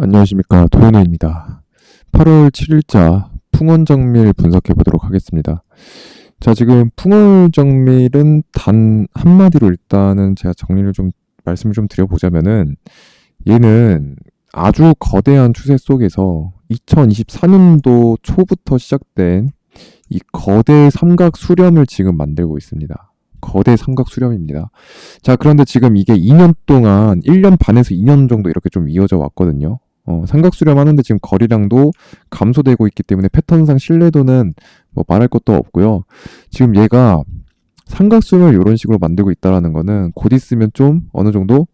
안녕하십니까 도현우입니다. 8월 7일자 풍원정밀 분석해 보도록 하겠습니다. 자 지금 풍원정밀은 단 한마디로 일단은 제가 정리를 좀 말씀을 좀 드려보자면은 얘는 아주 거대한 추세 속에서 2024년도 초부터 시작된 이 거대 삼각 수렴을 지금 만들고 있습니다. 거대 삼각 수렴입니다. 자, 그런데 지금 이게 2년 동안, 1년 반에서 2년 정도 이렇게 좀 이어져 왔거든요. 어, 삼각 수렴하는데 지금 거리량도 감소되고 있기 때문에 패턴상 신뢰도는 뭐 말할 것도 없고요. 지금 얘가 삼각 수렴을 이런 식으로 만들고 있다라는 거는 곧 있으면 좀 어느 정도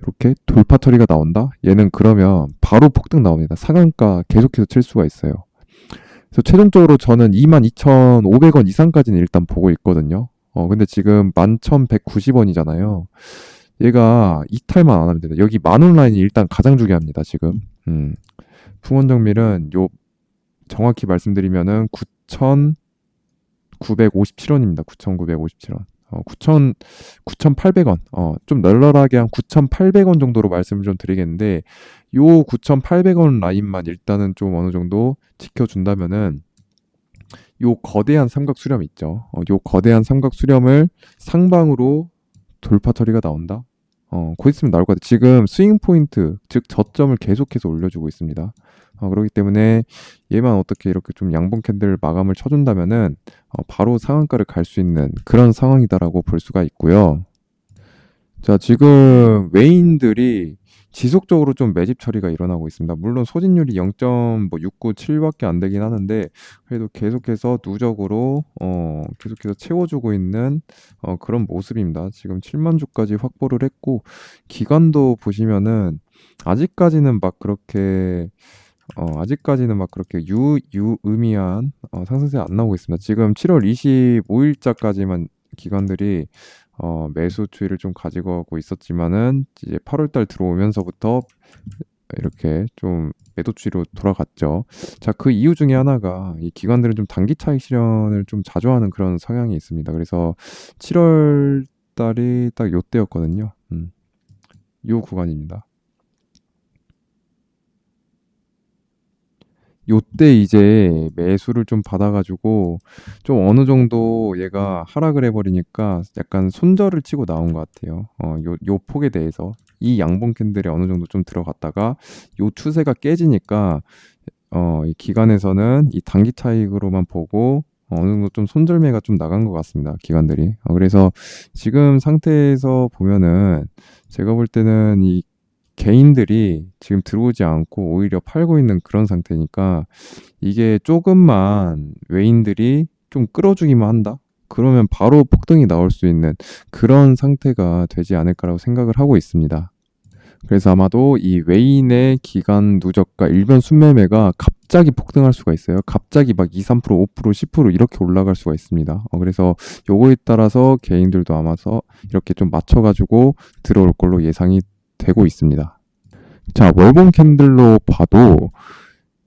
이렇게 돌파 처리가 나온다? 얘는 그러면 바로 폭등 나옵니다. 상한가 계속해서 칠 수가 있어요. 그래서 최종적으로 저는 22,500원 이상까지는 일단 보고 있거든요. 어, 근데 지금 11,190원이잖아요. 얘가 이탈만 안 하면 됩니다. 여기 만원 라인이 일단 가장 중요합니다, 지금. 음. 풍원정밀은 요, 정확히 말씀드리면은 9,957원입니다. 9,957원. 어, 9,000, 9,800원. 어, 좀 널널하게 한 9,800원 정도로 말씀을 좀 드리겠는데, 요 9,800원 라인만 일단은 좀 어느 정도 지켜준다면은, 요 거대한 삼각 수렴 있죠. 어, 요 거대한 삼각 수렴을 상방으로 돌파 처리가 나온다. 어, 곧 있으면 나올 것 같아요. 지금 스윙 포인트, 즉 저점을 계속해서 올려주고 있습니다. 어, 그렇기 때문에 얘만 어떻게 이렇게 좀 양봉 캔들 마감을 쳐준다면은 어, 바로 상한가를 갈 수 있는 그런 상황이다라고 볼 수가 있고요. 자, 지금 외인들이 지속적으로 좀 매집 처리가 일어나고 있습니다. 물론 소진율이 0.697밖에 안 되긴 하는데 그래도 계속해서 누적으로 어 계속해서 채워주고 있는 어 그런 모습입니다. 지금 7만 주까지 확보를 했고 기간도 보시면은 아직까지는 막 그렇게 어 아직까지는 막 그렇게 유 유의미한 어 상승세 안 나오고 있습니다. 지금 7월 25일자까지만 기관들이 어, 매수 추이를 좀 가지고 가고 있었지만은 이제 8월 달 들어오면서부터 이렇게 좀 매도 추이로 돌아갔죠. 자, 그 이유 중에 하나가 이 기관들은 좀 단기 차익 실현을 좀 자주 하는 그런 성향이 있습니다. 그래서 7월 달이 딱 요때였거든요. 음. 요 구간입니다. 요때 이제 매수를 좀 받아 가지고 좀 어느 정도 얘가 하락을 해 버리니까 약간 손절을 치고 나온 것 같아요. 어, 요, 요 폭에 대해서 이 양봉 캔들에 어느 정도 좀 들어갔다가 요 추세가 깨지니까 어, 이 기관에서는 이 단기 차익으로만 보고 어느 정도 좀 손절매가 좀 나간 것 같습니다. 기관들이. 어, 그래서 지금 상태에서 보면은 제가 볼 때는 이 개인들이 지금 들어오지 않고 오히려 팔고 있는 그런 상태니까 이게 조금만 외인들이 좀 끌어주기만 한다? 그러면 바로 폭등이 나올 수 있는 그런 상태가 되지 않을까라고 생각을 하고 있습니다. 그래서 아마도 이 외인의 기간 누적과 일변 순매매가 갑자기 폭등할 수가 있어요. 갑자기 막 2, 3%, 5%, 10% 이렇게 올라갈 수가 있습니다. 어, 그래서 요거에 따라서 개인들도 아마서 이렇게 좀 맞춰가지고 들어올 걸로 예상이 되고 있습니다. 자, 월봉 캔들로 봐도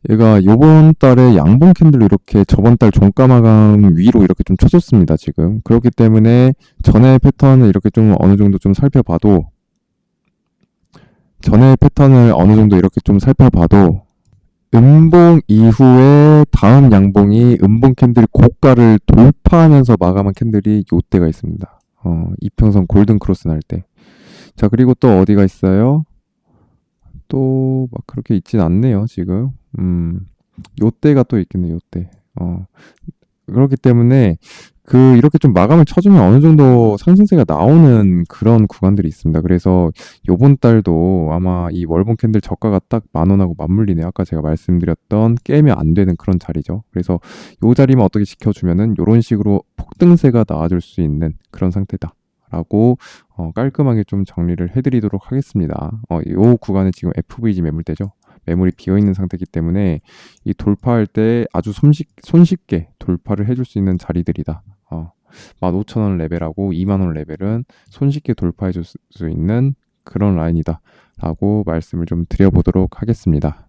얘가 요번 달에 양봉 캔들로 이렇게 저번 달 종가 마감 위로 이렇게 좀 쳐줬습니다, 지금. 그렇기 때문에 전의 패턴을 이렇게 좀 어느 정도 좀 살펴봐도 전의 패턴을 어느 정도 이렇게 좀 살펴봐도 음봉 이후에 다음 양봉이 음봉 캔들 고가를 돌파하면서 마감한 캔들이 요때가 있습니다. 어, 이평선 골든 크로스 날 때. 자, 그리고 또 어디가 있어요? 또 막 그렇게 있진 않네요, 지금. 음. 요때가 또 있겠네요, 요때. 어. 그렇기 때문에 그 이렇게 좀 마감을 쳐주면 어느 정도 상승세가 나오는 그런 구간들이 있습니다. 그래서 요번 달도 아마 이 월봉 캔들 저가가 딱 만 원하고 맞물리네요. 아까 제가 말씀드렸던 깨면 안 되는 그런 자리죠. 그래서 요 자리만 어떻게 지켜주면은 요런 식으로 폭등세가 나와줄 수 있는 그런 상태다. 라고 어, 깔끔하게 좀 정리를 해드리도록 하겠습니다. 어, 요 구간에 지금 FVG 매물대죠. 매물이 비어 있는 상태이기 때문에 이 돌파할 때 아주 손쉽, 손쉽게 돌파를 해줄 수 있는 자리들이다. 어, 15,000원 레벨하고 2만원 레벨은 손쉽게 돌파해 줄 수 있는 그런 라인이다. 라고 말씀을 좀 드려보도록 하겠습니다.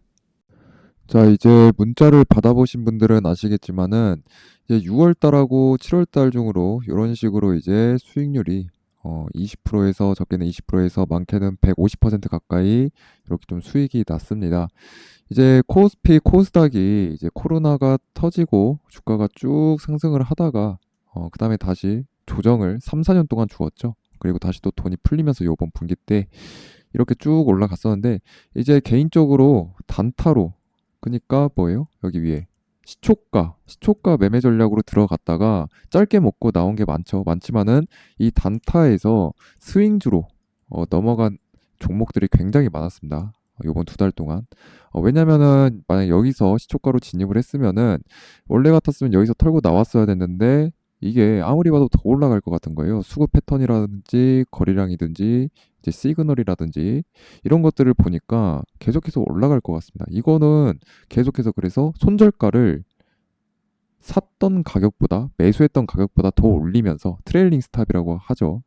자, 이제 문자를 받아보신 분들은 아시겠지만은 이제 6월 달하고 7월 달 중으로 이런 식으로 이제 수익률이 어, 20%에서 적게는 20%에서 많게는 150% 가까이 이렇게 좀 수익이 났습니다. 이제 코스피, 코스닥이 이제 코로나가 터지고 주가가 쭉 상승을 하다가 어, 그다음에 다시 조정을 3, 4년 동안 주었죠. 그리고 다시 또 돈이 풀리면서 요번 분기 때 이렇게 쭉 올라갔었는데 이제 개인적으로 단타로 그러니까 뭐예요? 여기 위에 시초가, 시초가 매매 전략으로 들어갔다가 짧게 먹고 나온 게 많죠. 많지만은 이 단타에서 스윙주로 어, 넘어간 종목들이 굉장히 많았습니다. 어, 요번 두 달 동안. 어, 왜냐면은 만약 여기서 시초가로 진입을 했으면은 원래 같았으면 여기서 털고 나왔어야 됐는데 이게 아무리 봐도 더 올라갈 것 같은 거예요. 수급 패턴이라든지 거리량이든지 이제 시그널이라든지 이런 것들을 보니까 계속해서 올라갈 것 같습니다. 이거는 계속해서 그래서 손절가를 샀던 가격보다 매수했던 가격보다 더 올리면서 트레일링 스탑이라고 하죠.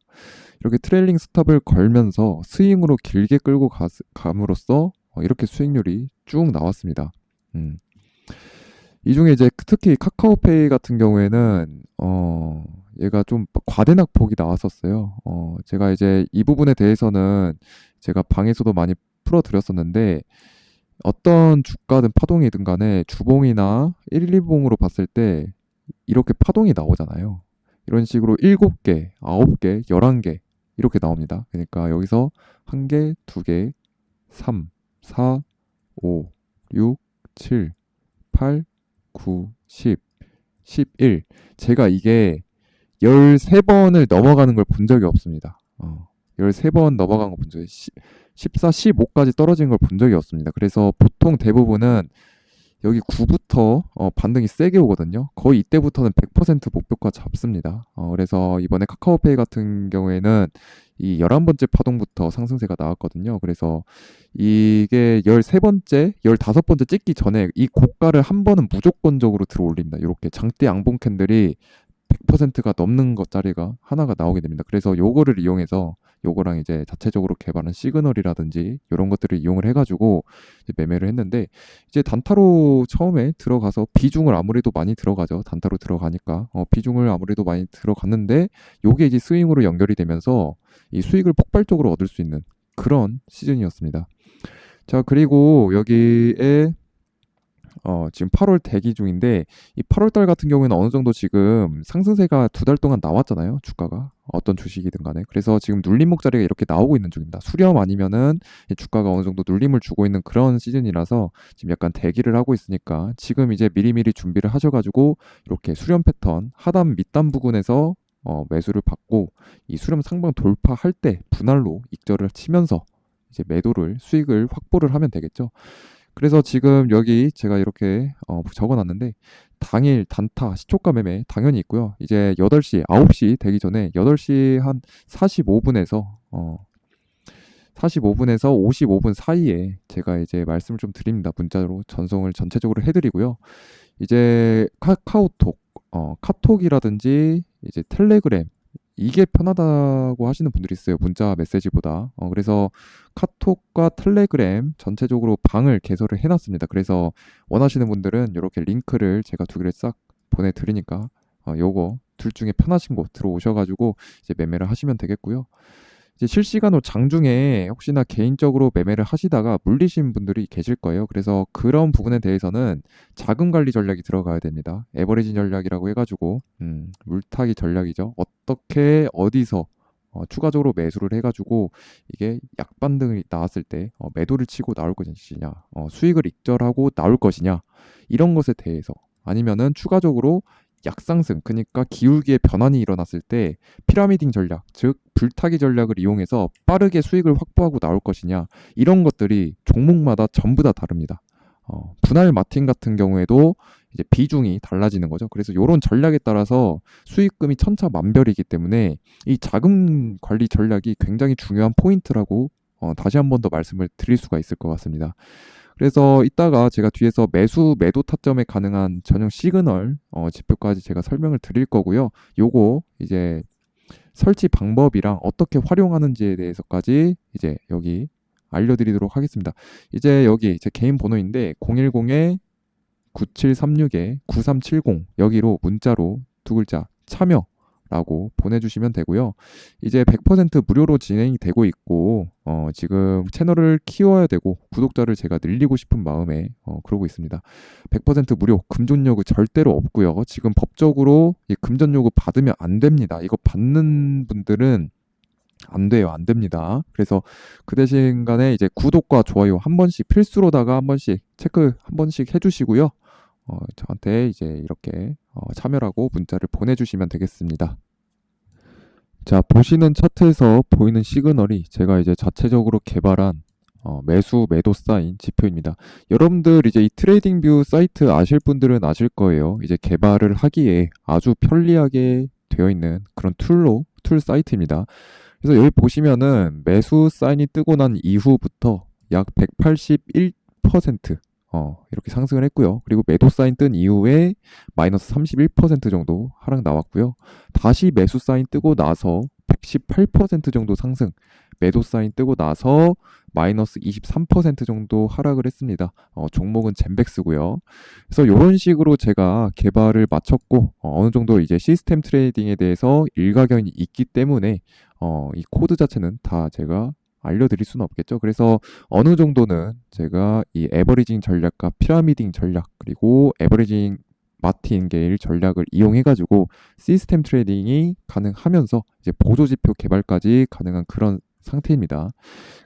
이렇게 트레일링 스탑을 걸면서 스윙으로 길게 끌고 가, 감으로써 어, 이렇게 수익률이 쭉 나왔습니다. 음. 이 중에 이제 특히 카카오페이 같은 경우에는 어 얘가 좀 과대낙 폭이 나왔었어요. 어 제가 이제 이 부분에 대해서는 제가 방에서도 많이 풀어드렸었는데 어떤 주가든 파동이든 간에 주봉이나 1, 2봉으로 봤을 때 이렇게 파동이 나오잖아요. 이런 식으로 7개, 9개, 11개 이렇게 나옵니다. 그러니까 여기서 1개, 2개, 3, 4, 5, 6, 7, 8, 9, 10, 11. 제가 이게 13번을 넘어가는 걸 본 적이 없습니다. 어, 13번 넘어간 거 본 적이 14, 15까지 떨어진 걸 본 적이 없습니다. 그래서 보통 대부분은 여기 9부터 어, 반등이 세게 오거든요. 거의 이때부터는 100% 목표가 잡습니다. 어, 그래서 이번에 카카오페이 같은 경우에는 이 11번째 파동부터 상승세가 나왔거든요. 그래서 이게 13번째, 15번째 찍기 전에 이 고가를 한 번은 무조건적으로 들어 올립니다. 이렇게 장대 양봉 캔들이 100%가 넘는 것짜리가 하나가 나오게 됩니다. 그래서 요거를 이용해서 요거랑 이제 자체적으로 개발한 시그널이라든지 이런 것들을 이용을 해가지고 매매를 했는데 이제 단타로 처음에 들어가서 비중을 아무래도 많이 들어가죠. 단타로 들어가니까 어, 비중을 아무래도 많이 들어갔는데 요게 이제 스윙으로 연결이 되면서 이 수익을 폭발적으로 얻을 수 있는 그런 시즌이었습니다. 자 그리고 여기에 어, 지금 8월 대기 중인데 이 8월 달 같은 경우에는 어느 정도 지금 상승세가 두 달 동안 나왔잖아요. 주가가 어떤 주식이든 간에. 그래서 지금 눌림목 자리가 이렇게 나오고 있는 중입니다. 수렴 아니면은 주가가 어느 정도 눌림을 주고 있는 그런 시즌이라서 지금 약간 대기를 하고 있으니까 지금 이제 미리미리 준비를 하셔 가지고 이렇게 수렴 패턴 하단 밑단 부근에서 어, 매수를 받고 이 수렴 상방 돌파할 때 분할로 익절을 치면서 이제 매도를 수익을 확보를 하면 되겠죠. 그래서 지금 여기 제가 이렇게 어, 적어놨는데 당일 단타 시초가 매매 당연히 있고요. 이제 8시, 9시 되기 전에 8시 한 45분에서 어 45분에서 55분 사이에 제가 이제 말씀을 좀 드립니다. 문자로 전송을 전체적으로 해드리고요. 이제 카카오톡, 어, 카톡이라든지 이제 텔레그램 이게 편하다고 하시는 분들이 있어요. 문자 메시지보다. 어, 그래서 카톡과 텔레그램 전체적으로 방을 개설을 해놨습니다. 그래서 원하시는 분들은 이렇게 링크를 제가 두 개를 싹 보내드리니까 어, 요거 둘 중에 편하신 곳 들어오셔가지고 이제 매매를 하시면 되겠고요. 이제 실시간으로 장중에 혹시나 개인적으로 매매를 하시다가 물리신 분들이 계실 거예요. 그래서 그런 부분에 대해서는 자금 관리 전략이 들어가야 됩니다. 에버리지 전략이라고 해가지고 음, 물타기 전략이죠. 어떻게 어디서 어, 추가적으로 매수를 해가지고 이게 약반등이 나왔을 때 어, 매도를 치고 나올 것이냐, 어, 수익을 익절하고 나올 것이냐 이런 것에 대해서 아니면은 추가적으로 약상승, 그러니까 기울기의 변환이 일어났을 때 피라미딩 전략, 즉 불타기 전략을 이용해서 빠르게 수익을 확보하고 나올 것이냐 이런 것들이 종목마다 전부 다 다릅니다. 어, 분할 마틴 같은 경우에도 이제 비중이 달라지는 거죠. 그래서 이런 전략에 따라서 수익금이 천차만별이기 때문에 이 자금 관리 전략이 굉장히 중요한 포인트라고 어, 다시 한 번 더 말씀을 드릴 수가 있을 것 같습니다. 그래서 이따가 제가 뒤에서 매수 매도 타점에 가능한 전용 시그널 어, 지표까지 제가 설명을 드릴 거고요. 요거 이제 설치 방법이랑 어떻게 활용하는지에 대해서까지 이제 여기 알려드리도록 하겠습니다. 이제 여기 제 개인 번호인데 010에 9736에 9370 여기로 문자로 두 글자 참여 라고 보내주시면 되고요. 이제 100% 무료로 진행이 되고 있고, 어, 지금 채널을 키워야 되고, 구독자를 제가 늘리고 싶은 마음에, 어, 그러고 있습니다. 100% 무료, 금전 요구 절대로 없고요. 지금 법적으로 이 금전 요구 받으면 안 됩니다. 이거 받는 분들은 안 돼요. 안 됩니다. 그래서 그 대신 간에 이제 구독과 좋아요 한 번씩 필수로다가 한 번씩 체크 한 번씩 해주시고요. 어, 저한테 이제 이렇게 어, 참여라고 문자를 보내주시면 되겠습니다. 자, 보시는 차트에서 보이는 시그널이 제가 이제 자체적으로 개발한 어, 매수 매도 사인 지표입니다. 여러분들 이제 이 트레이딩 뷰 사이트 아실 분들은 아실 거예요. 이제 개발을 하기에 아주 편리하게 되어 있는 그런 툴로 툴 사이트입니다. 그래서 여기 보시면은 매수 사인이 뜨고 난 이후부터 약 181% 어, 이렇게 상승을 했고요. 그리고 매도 사인 뜬 이후에 마이너스 31% 정도 하락 나왔고요. 다시 매수 사인 뜨고 나서 118% 정도 상승, 매도 사인 뜨고 나서 마이너스 23% 정도 하락을 했습니다. 어, 종목은 젠백스고요. 그래서 이런 식으로 제가 개발을 마쳤고 어, 느 정도 이제 시스템 트레이딩에 대해서 일가견이 있기 때문에 어, 이 코드 자체는 다 제가 알려드릴 수는 없겠죠. 그래서 어느 정도는 제가 이 에버리징 전략과 피라미딩 전략 그리고 에버리징 마틴 게일 전략을 이용해가지고 시스템 트레이딩이 가능하면서 이제 보조 지표 개발까지 가능한 그런 상태입니다.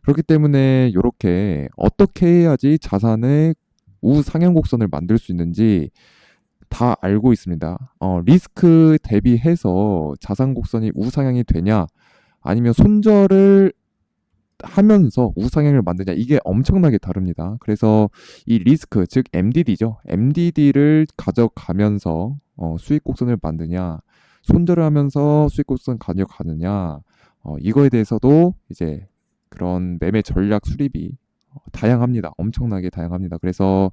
그렇기 때문에 이렇게 어떻게 해야지 자산의 우상향 곡선을 만들 수 있는지 다 알고 있습니다. 어, 리스크 대비해서 자산 곡선이 우상향이 되냐 아니면 손절을 하면서 우상향을 만드냐 이게 엄청나게 다릅니다. 그래서 이 리스크 즉 MDD죠. MDD를 가져가면서 어, 수익 곡선을 만드냐 손절을 하면서 수익 곡선 가져가느냐 어, 이거에 대해서도 이제 그런 매매 전략 수립이 어, 다양합니다. 엄청나게 다양합니다. 그래서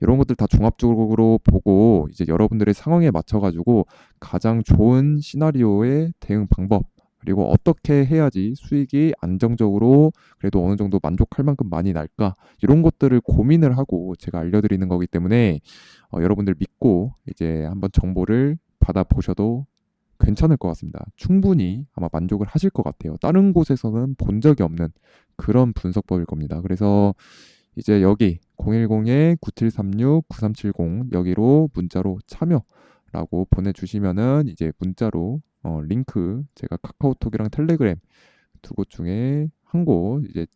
이런 것들 다 종합적으로 보고 이제 여러분들의 상황에 맞춰 가지고 가장 좋은 시나리오의 대응 방법 그리고 어떻게 해야지 수익이 안정적으로 그래도 어느 정도 만족할 만큼 많이 날까 이런 것들을 고민을 하고 제가 알려드리는 거기 때문에 어, 여러분들 믿고 이제 한번 정보를 받아보셔도 괜찮을 것 같습니다. 충분히 아마 만족을 하실 것 같아요. 다른 곳에서는 본 적이 없는 그런 분석법일 겁니다. 그래서 이제 여기 010-9736-9370 여기로 문자로 참여라고 보내주시면은 이제 문자로 어, 링크 제가 카카오톡이랑 텔레그램 두 곳 중에 한 곳 이제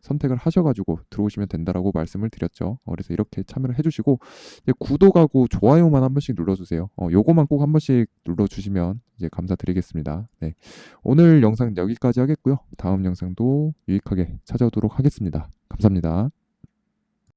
선택을 하셔가지고 들어오시면 된다라고 말씀을 드렸죠. 어, 그래서 이렇게 참여를 해주시고 이제 구독하고 좋아요만 한 번씩 눌러주세요. 어, 요거만 꼭 한 번씩 눌러주시면 이제 감사드리겠습니다. 네, 오늘 영상 여기까지 하겠고요. 다음 영상도 유익하게 찾아오도록 하겠습니다. 감사합니다.